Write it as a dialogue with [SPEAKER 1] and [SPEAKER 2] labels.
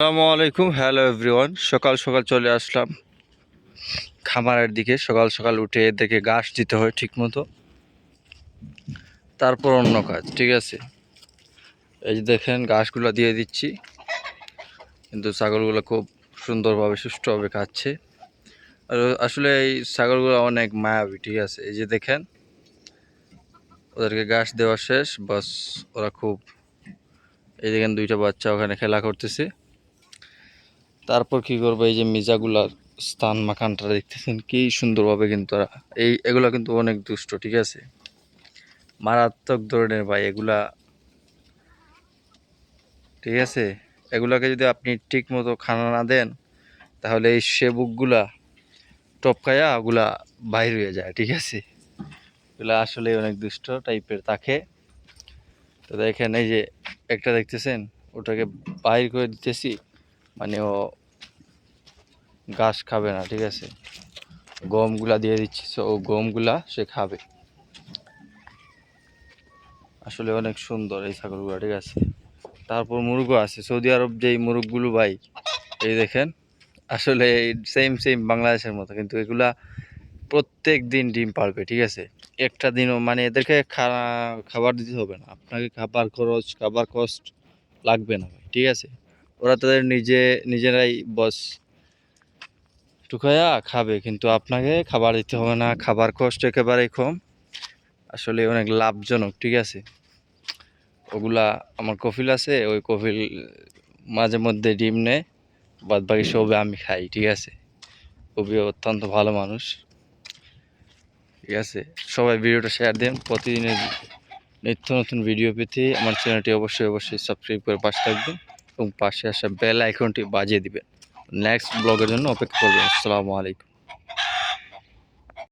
[SPEAKER 1] আসসালামু আলাইকুম। Hello everyone সকাল সকাল চলে আসলাম খামারের দিকে। সকাল সকাল উঠে এদেরকে ঘাস দিতে হয় ঠিক মতো তারপর অন্য কাজ, ঠিক আছে? এই যে দেখেন, ঘাসগুলো দিয়ে দিচ্ছি। কিন্তু ছাগলগুলো খুব সুন্দরভাবে, সুষ্ঠুভাবে খাচ্ছে। আর আসলে এই ছাগলগুলো অনেক মায়াবী, ঠিক আছে? এই যে দেখেন, ওদেরকে ঘাস দেওয়া শেষ। বাস, ওরা খুব, এই দেখেন দুইটা বাচ্চা ওখানে খেলা করতেছে। তারপর কি করব? এই যে মিজাগুলার স্থান মাখানটা দেখতেছেন, কি সুন্দরভাবে কিন্তু এই, এগুলা কিন্তু অনেক দুষ্ট, ঠিক আছে? মারাত্মক ধরনের ভাই, এগুলা, ঠিক আছে? এগুলাকে যদি আপনি ঠিক মতো খানা না দেন, তাহলে এই সেবুকগুলা টপকায়া ওগুলা বাইর হয়ে যায়, ঠিক আছে? এগুলো আসলে অনেক দুষ্ট টাইপের তাকে। তো দেখেন, এই যে একটা দেখতেছেন, ওটাকে বাইর করে দিতেছি। মানে ও ঘাস খাবে না, ঠিক আছে? গমগুলা দিয়ে দিচ্ছি so ও গমগুলা সে খাবে। আসলে অনেক সুন্দর এই ছাগলগুলো, ঠিক আছে? তারপর মুরগও আছে, সৌদি আরব যেই মুরগগুলো ভাই, এই দেখেন, আসলে সেম সেম বাংলাদেশের মতো, কিন্তু এগুলা প্রত্যেক দিন ডিম পারবে, ঠিক আছে? একটা দিনও মানে এদেরকে খাবার দিতে হবে না, আপনাকে খাবার খরচ, খাবার কস্ট লাগবে না ঠিক আছে? ওরা তাদের নিজে, নিজেরাই বস টুকায়া খাবে, কিন্তু আপনাকে খাবার দিতে হবে না, খাবার কষ্ট একেবারেই কম। আসলে অনেক লাভজনক, ঠিক আছে? ওগুলা আমার কফিল আছে, ওই কফিল মাঝে মধ্যে ডিম নেয় বাদ বাকি সবে আমি খাই, ঠিক আছে? খুবই অত্যন্ত ভালো মানুষ, ঠিক আছে? সবাই ভিডিওটা শেয়ার দেন, প্রতিদিনের নিত্য নতুন ভিডিও পেতে আমার চ্যানেলটি অবশ্যই অবশ্যই সাবস্ক্রাইব করে পাশে থাকবেন। এবং পাশে আসা বেল আইকনটি বাজিয়ে দিবেন। নেক্সট ব্লগের জন্য অপেক্ষা করবেন। আসসালামু আলাইকুম।